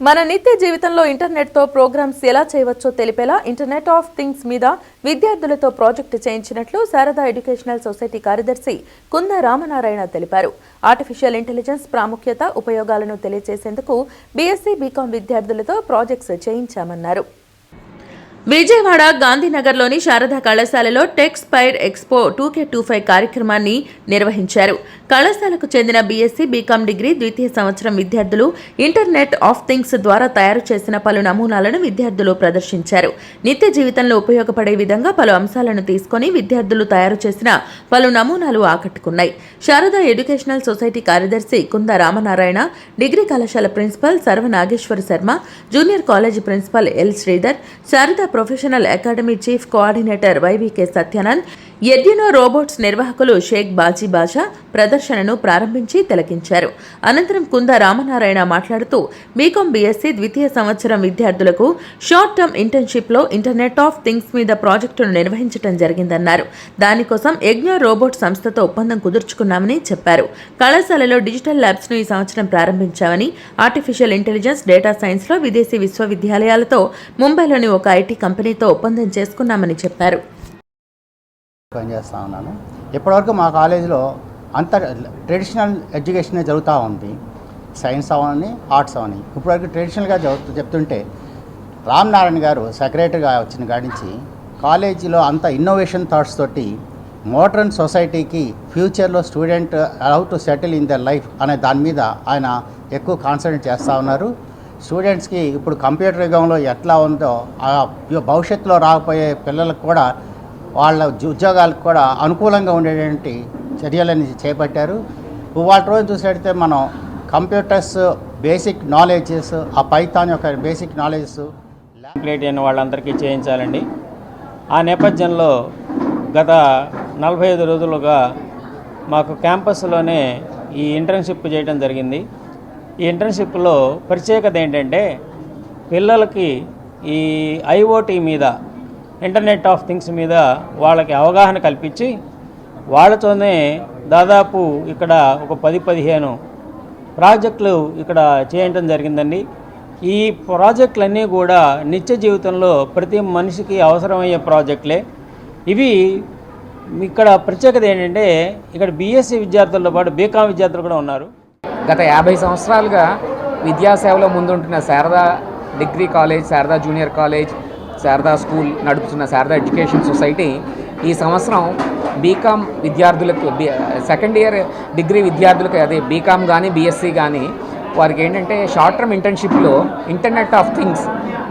మన నిత్య జీవితంలో ఇంటర్నెట్తో ప్రోగ్రామ్స్ ఎలా చేయవచ్చో తెలిపేలా ఇంటర్నెట్ ఆఫ్ థింగ్స్ మీద విద్యార్థులతో ప్రాజెక్టు చేయించినట్లు శారదా ఎడ్యుకేషనల్ సొసైటీ కార్యదర్శి కుంద రామనారాయణ తెలిపారు. ఆర్టిఫిషియల్ ఇంటెలిజెన్స్ ప్రాముఖ్యత ఉపయోగాలను తెలియజేసేందుకు బీఎస్సీ బీకాం విద్యార్థులతో ప్రాజెక్ట్స్ చేయించామన్నారు. విజయవాడ గాంధీనగర్లోని శారదా కళాశాలలో Techspire expo two K two five కార్యక్రమాన్ని నిర్వహించారు. కళాశాలకు చెందిన బీఎస్సీ బీకాం డిగ్రీ ద్వితీయ సంవత్సరం విద్యార్థులు ఇంటర్నెట్ ఆఫ్ థింగ్స్ ద్వారా తయారు చేసిన పలు నమూనాలను విద్యార్థులు ప్రదర్శించారు. నిత్య జీవితంలో ఉపయోగపడే విధంగా పలు అంశాలను తీసుకొని విద్యార్థులు తయారు చేసిన పలు నమూనాలు ఆకట్టుకున్నాయి. శారదా ఎడ్యుకేషనల్ సొసైటీ కార్యదర్శి కుంద రామనారాయణ డిగ్రీ కళాశాల principal Sarva Nageswara Sharma junior college principal L Sridhar Sharada professional academy chief coordinator YVK Satyanand Eduno robots నిర్వాహకులు షేక్ బాజీ బాషా ప్రదర్శనను ప్రారంభించి తిలకించారు. అనంతరం కుంద రామనారాయణ మాట్లాడుతూ బీకాం బీఎస్సీ ద్వితీయ సంవత్సరం విద్యార్థులకు షార్ట్ టర్మ్ ఇంటర్న్షిప్లో ఇంటర్నెట్ ఆఫ్ థింగ్స్ మీద ప్రాజెక్టును నిర్వహించడం జరిగిందన్నారు. దానికోసం యజ్ఞ రోబోట్ సంస్థతో ఒప్పందం కుదుర్చుకున్నామని చెప్పారు. కళాశాలలో డిజిటల్ ల్యాబ్స్ను ఈ సంవత్సరం ప్రారంభించామని ఆర్టిఫిషియల్ ఇంటెలిజెన్స్ డేటా సైన్స్లో విదేశీ విశ్వవిద్యాలయాలతో ముంబైలోని ఒక ఐటీ కంపెనీతో ఒప్పందం చేసుకున్నామని చెప్పారు. పనిచేస్తూ ఉన్నాను. ఇప్పటివరకు మా కాలేజీలో అంత ట్రెడిషనల్ ఎడ్యుకేషన్ జరుగుతూ ఉంది. సైన్స్ అవని ఆర్ట్స్ అవని. ఇప్పటివరకు ట్రెడిషనల్గా చదువు చెప్తుంటే రామ్ నారాయణ గారు సెక్రటరీగా వచ్చిన గాడించి కాలేజీలో అంత ఇన్నోవేషన్ థాట్స్ తోటి మోడర్న్ సొసైటీకి ఫ్యూచర్లో student how to settle in the life అనే దాని మీద ఆయన ఎక్కువ కాన్సన్ట్రేట్ చేస్తూ ఉన్నారు. స్టూడెంట్స్కి ఇప్పుడు కంప్యూటర్ యుగంలో ఎట్లా ఉందో ఆ భవిష్యత్తులో రాకపోయే పిల్లలకు కూడా వాళ్ళ ఉద్యోగాలకు కూడా అనుకూలంగా ఉండేటువంటి చర్యలని చేపట్టారు. ఇవాళ రోజు చూసేటైతే మనం కంప్యూటర్స్ బేసిక్ నాలెడ్జెస్ ఆ పైథాన్ యొక్క బేసిక్ నాలెడ్జెస్ కంప్లీట్ అయిన వాళ్ళందరికీ చేయించాలండి. ఆ నేపథ్యంలో గత నలభై ఐదు రోజులుగా మాకు క్యాంపస్లోనే ఈ ఇంటర్న్షిప్ చేయడం జరిగింది. ఈ ఇంటర్న్షిప్లో ప్రత్యేకత ఏంటంటే పిల్లలకి ఈ ఐఓటీ మీద ఇంటర్నెట్ ఆఫ్ థింగ్స్ మీద వాళ్ళకి అవగాహన కల్పించి వాళ్ళతోనే దాదాపు ఇక్కడ ఒక పది పదిహేను ప్రాజెక్టులు ఇక్కడ చేయటం జరిగిందండి. ఈ ప్రాజెక్టులన్నీ కూడా నిత్య జీవితంలో ప్రతి మనిషికి అవసరమయ్యే ప్రాజెక్టులే. ఇవి ఇక్కడ ప్రత్యేకత ఏంటంటే ఇక్కడ బీఎస్సీ విద్యార్థులతో పాటు బీకామ్ విద్యార్థులు కూడా ఉన్నారు. గత యాభై సంవత్సరాలుగా విద్యాసేవలో ముందుంటున్న Sharada degree college Sharada junior college Sharada school నడుపుతున్న శారదా ఎడ్యుకేషన్ సొసైటీ ఈ సంవత్సరం బీకామ్ విద్యార్థులకు బి సెకండ్ ఇయర్ డిగ్రీ విద్యార్థులకు అదే బీకామ్ కానీ బీఎస్సీ కానీ వారికి ఏంటంటే షార్ట్ టర్మ్ ఇంటర్న్షిప్లో ఇంటర్నెట్ ఆఫ్ థింగ్స్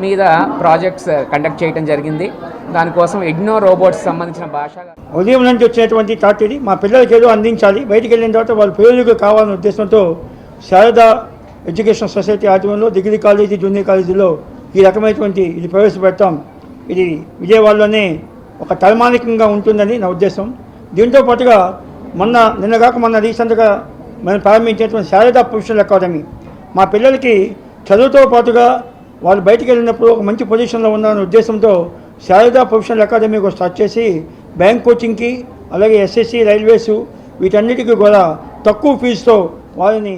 మీద ప్రాజెక్ట్స్ కండక్ట్ చేయడం జరిగింది. దానికోసం ఎన్నో రోబోట్స్ సంబంధించిన భాష ఉదయం నుంచి వచ్చినటువంటి థాట్ ఇది మా పిల్లలకి ఏదో అందించాలి బయటికి వెళ్ళిన తర్వాత వాళ్ళు ప్రయోజకులు కావాలనే ఉద్దేశంతో శారదా ఎడ్యుకేషన్ సొసైటీ ఆధ్వర్యంలో డిగ్రీ కాలేజీ జూనియర్ కాలేజీలో ఈ రకమైనటువంటి ఇది ప్రవేశపెడతాం ఇది విజయవాడలోనే ఒక తలమానికంగా ఉంటుందని నా ఉద్దేశం. దీంతో పాటుగా మొన్న నిన్నగాక మొన్న రీసెంట్గా మనం ప్రారంభించినటువంటి శారదా ప్రొఫెషనల్ అకాడమీ. మా పిల్లలకి చదువుతో పాటుగా వాళ్ళు బయటికి వెళ్ళినప్పుడు ఒక మంచి పొజిషన్లో ఉన్నారనే ఉద్దేశంతో శారదా ప్రొఫెషనల్ అకాడమీ కూడా స్టార్ట్ చేసి బ్యాంక్ కోచింగ్కి అలాగే ఎస్ఎస్సి రైల్వేసు వీటన్నిటికీ కూడా తక్కువ ఫీజుతో వాళ్ళని